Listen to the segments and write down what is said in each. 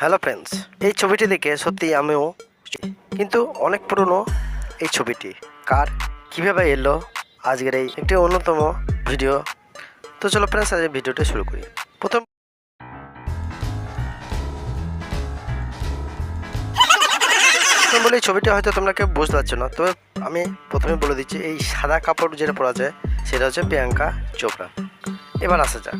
Hello friends এই ছবিটি দেখে সত্যি আমিও কিন্তু অনেক পুরনো এই ছবিটি। কার কীভাবে এলো? আজকের এই একটি অন্যতম ভিডিও। তো চলো ফ্রেন্ডস আজ এই ভিডিওটা শুরু করি। প্রথম প্রথম বলে, এই ছবিটা হয়তো তোমরা কেউ বুঝতে পারছ না, তবে আমি প্রথমে বলে দিচ্ছি, এই সাদা কাপড় যেটা পরা যায়, সেটা হচ্ছে প্রিয়াঙ্কা চোপড়া। এবার আসা যাক।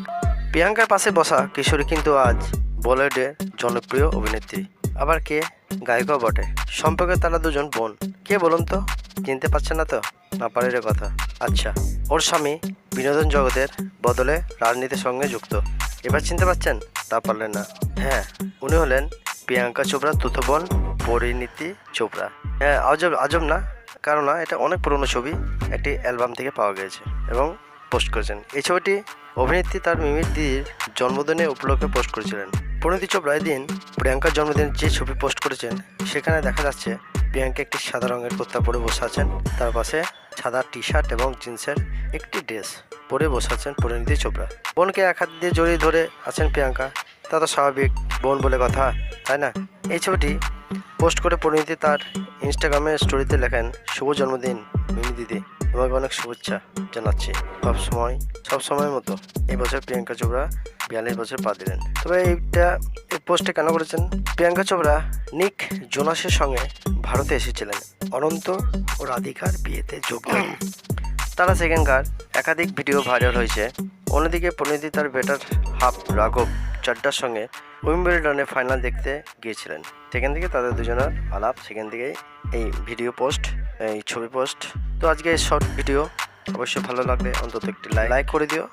প্রিয়াঙ্কার পাশে বসা কিশোরী কিন্তু আজ বলিউডের জনপ্রিয় অভিনেত্রী। আবার কে? গায়িকাও বটে। সম্পর্কে তারা দুজন বোন। কে বলুন তো? চিনতে পারছে না তো? না পারে রে কথা। আচ্ছা ওর স্বামী বিনোদন জগতের বদলে রাজনীতির সঙ্গে যুক্ত। এবার চিনতে পারছেন? তা পারলেন না। হ্যাঁ উনি হলেন প্রিয়াঙ্কা চোপড়ার তুত বোন পরিণীতি চোপড়া। হ্যাঁ আজব আজব না? কারণ এটা অনেক পুরনো ছবি। একটি অ্যালবাম থেকে পাওয়া গিয়েছে এবং পোস্ট করেছেন। এই ছবিটি অভিনেত্রী তার মিমির দিদির জন্মদিনে উপলক্ষে পোস্ট করেছিলেন। পরিণীতি চোপড়া দিন প্রিয়াঙ্কার জন্মদিনের যে ছবি পোস্ট করেছেন, সেখানে দেখা যাচ্ছে প্রিয়াঙ্কা একটি সাদা রঙের কুর্তা পরে বসে আছেন। তার পাশে সাদা টি শার্ট এবং জিন্সের একটি ড্রেস পরে বসে আছেন পরিণীতি চোপড়া। বোনকে এক হাত দিয়ে জড়িয়ে ধরে আছেন প্রিয়াঙ্কা। তা তো স্বাভাবিক, বোন বলে কথা, তাই না? এই ছবিটি পোস্ট করে পরিণীতি তার ইনস্টাগ্রামে স্টোরিতে লেখেন, শুভ জন্মদিন মিমি দিদি। তোমাকে অনেক শুভেচ্ছা জানাচ্ছি সব সময় সব সময়ের মতো এই বছর প্রিয়াঙ্কা চোপড়া বিয়াল্লিশ বছর পা দিলেন। তবে এইটা, এই পোস্টে কেন করেছেন? প্রিয়াঙ্কা চোপড়া নিক জোনাসের সঙ্গে ভারতে এসেছিলেন। অনন্ত ও রাধিকার বিয়েতে যোগ দেন। তারা সেখানকার একাধিক ভিডিও ভাইরাল হয়েছে। অন্যদিকে পরিণীতি তার বেটার হাফ রাঘব চাড্ডার সঙ্গে উইম্বলডনে ফাইনাল দেখতে গিয়েছিলেন। সেখান থেকে তাদের দুজনের আলাপ, সেখান থেকেই এই ভিডিও পোস্ট, এই ছবি পোস্ট তো আজকে শর্ট ভিডিও অবশ্যই ভালো লাগলে অন্তত একটি লাইক করে দিও।